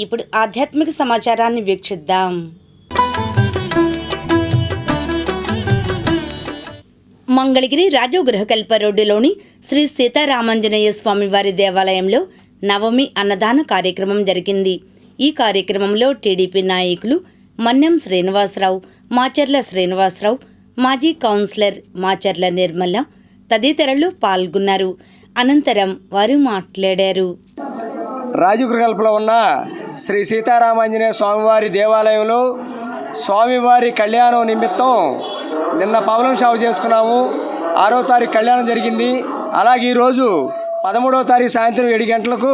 ఇప్పుడు ఆధ్యాత్మిక సమాచారాన్ని వీక్షిద్దాం. మంగళగిరి రాజు గృహకల్ప రోడ్డులోని శ్రీ సీతారామాంజనేయ స్వామి వారి దేవాలయంలో నవమి అన్నదాన కార్యక్రమం జరిగింది. ఈ కార్యక్రమంలో టీడీపీ నాయకులు మన్యం శ్రీనివాసరావు మాచర్ల శ్రీనివాసరావు మాజీ కౌన్సిలర్ మాచర్ల నిర్మల తదితరులు పాల్గొన్నారు. అనంతరం వారు మాట్లాడారు. రాజగృహల్పలో ఉన్న శ్రీ సీతారామాంజనేయ స్వామివారి దేవాలయంలో స్వామివారి కళ్యాణం నిమిత్తం నిన్న పవనం షావు చేసుకున్నాము. ఆరో తారీఖు కళ్యాణం జరిగింది. అలాగే ఈరోజు పదమూడవ తారీఖు సాయంత్రం ఏడు గంటలకు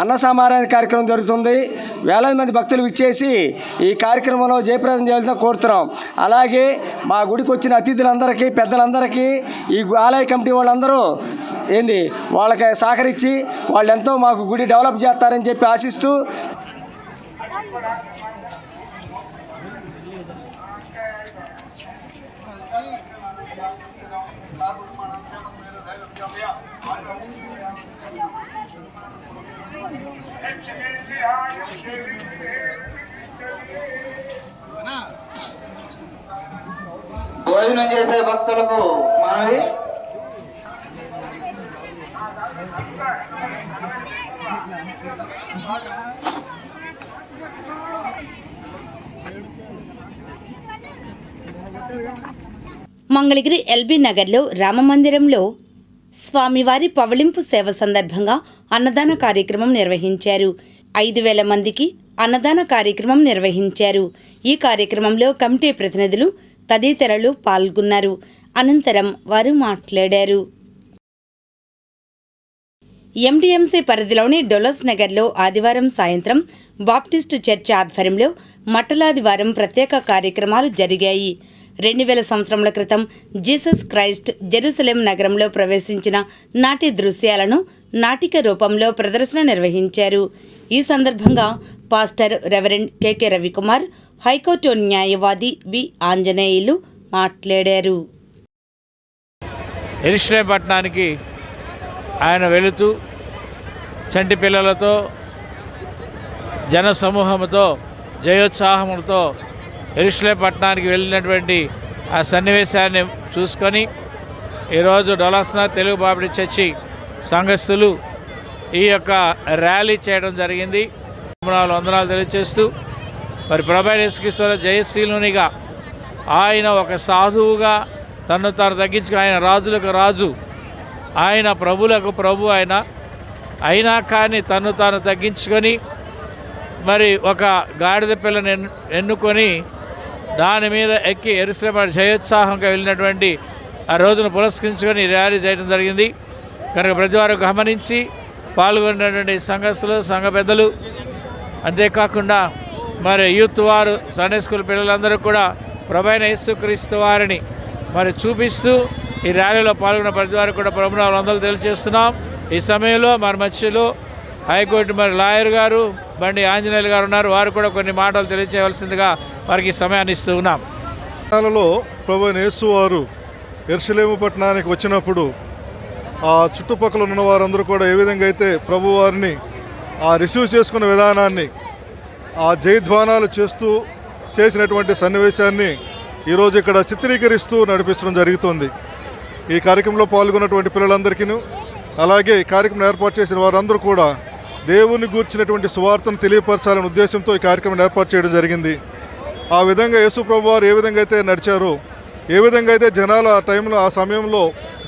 అన్న సమారాధన కార్యక్రమం జరుగుతుంది. వేలాది మంది భక్తులు ఇచ్చేసి ఈ కార్యక్రమంలో జయప్రదం చేయాలని కోరుతున్నాం. అలాగే మా గుడికి వచ్చిన అతిథులందరికీ పెద్దలందరికీ ఈ ఆలయ కమిటీ వాళ్ళందరూ ఏంది వాళ్ళకి సహకరించి వాళ్ళు ఎంతో మాకు గుడి డెవలప్ చేస్తారని చెప్పి ఆశిస్తూ భోజనం చేసే భక్తులకు మనవి మంగళగిరి ఎల్బీ నగర్లో రామమందిరంలో స్వామివారి పవళింపు సేవ సందర్భంగా అన్నదాన కార్యక్రమం నిర్వహించారు. ఐదు వేల మందికి అన్నదాన కార్యక్రమం నిర్వహించారు. ఈ కార్యక్రమంలో కమిటీ ప్రతినిధులు తదితరులు పాల్గొన్నారు. అనంతరం వారు మాట్లాడారు. ఎండిఎంసీ పరిధిలోని డొలస్ నగర్లో ఆదివారం సాయంత్రం బాప్టిస్టు చర్చ్ ఆధ్వర్యంలో మట్టలాదివారం ప్రత్యేక కార్యక్రమాలు జరిగాయి. రెండు వేల సంవత్సరముల క్రితం జీసస్ క్రైస్ట్ జెరూసలేం నగరంలో ప్రవేశించిన నాటి దృశ్యాలను నాటిక రూపంలో ప్రదర్శన నిర్వహించారు. ఈ సందర్భంగా pastor reverend K K Ravikumar high court న్యాయవాది వి. ఆంజనేయులు మాట్లాడారు. ఎరిశ్లే పట్టణానికి ఆయన వెళుతూ చంటి పిల్లలతో జన సమూహముతో జయోత్సాహములతో ఎరుషులే పట్టణానికి వెళ్ళినటువంటి ఆ సన్నివేశాన్ని చూసుకొని ఈరోజు డొలాస్నా తెలుగు బాబడి చర్చి సంఘస్థులు ఈ యొక్క ర్యాలీ చేయడం జరిగింది. వందనాలు వందనాలు తెలియజేస్తూ మరి ప్రభాస్కిశ్వర జయశీలునిగా ఆయన ఒక సాధువుగా తను తాను తగ్గించుకు ఆయన రాజులకు రాజు ఆయన ప్రభులకు ప్రభు ఆయన. అయినా కానీ తను తాను తగ్గించుకొని మరి ఒక గాడిద పిల్లని ఎన్నుకొని దాని మీద ఎక్కి ఎరుసలేమ జయోత్సాహంగా వెళ్ళినటువంటి ఆ రోజును పురస్కరించుకొని ఈ ర్యాలీ చేయడం జరిగింది. కనుక ప్రతి వారు గమనించి పాల్గొన్నటువంటి సంఘస్థులు సంఘ పెద్దలు అంతేకాకుండా మరి యూత్ వారు సండే స్కూల్ పిల్లలందరూ కూడా ప్రభైన యేసుక్రీస్తు వారిని మరి చూపిస్తూ ఈ ర్యాలీలో పాల్గొన్న ప్రతి వారికి కూడా ప్రభుత్వాలు వందలు తెలియజేస్తున్నాం. ఈ సమయంలో మరి మధ్యలో హైకోర్టు మరి లాయర్ గారు బండి ఆంజనేయులు గారు ఉన్నారు. వారు కూడా కొన్ని మాటలు తెలియచేయవలసిందిగా వారికి సమయాన్ని ఇస్తూ ఉన్నాం. కాలంలో ప్రభు యేసు వారు ఎర్షలేము పట్టణానికి వచ్చినప్పుడు ఆ చుట్టుపక్కల ఉన్న వారందరూ కూడా ఏ విధంగా అయితే ప్రభు వారిని ఆ రిసీవ్ చేసుకున్న విధానాన్ని ఆ జయధ్వానాలు చేస్తూ చేసినటువంటి సన్నివేశాన్ని ఈరోజు ఇక్కడ చిత్రీకరిస్తూ నడిపించడం జరుగుతుంది. ఈ కార్యక్రమంలో పాల్గొన్నటువంటి పిల్లలందరికీ అలాగే ఈ కార్యక్రమం ఏర్పాటు చేసిన వారందరూ కూడా దేవుని గూర్చినటువంటి సువార్తను తెలియపరచాలనే ఉద్దేశంతో ఈ కార్యక్రమం ఏర్పాటు చేయడం జరిగింది. ఆ విధంగా యేసు ప్రభువారు ఏ విధంగా అయితే నడిచారో ఏ విధంగా అయితే జనాలు ఆ టైంలో ఆ సమయంలో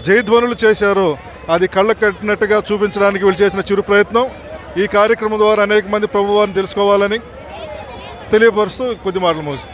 జయధ్వనులు చేశారో అది కళ్ళ కట్టినట్టుగా చూపించడానికి వీళ్ళు చేసిన చిరు ప్రయత్నం. ఈ కార్యక్రమం ద్వారా అనేక మంది ప్రభువారిని తెలుసుకోవాలని తెలియపరుస్తూ కొద్ది మాటలు మోసి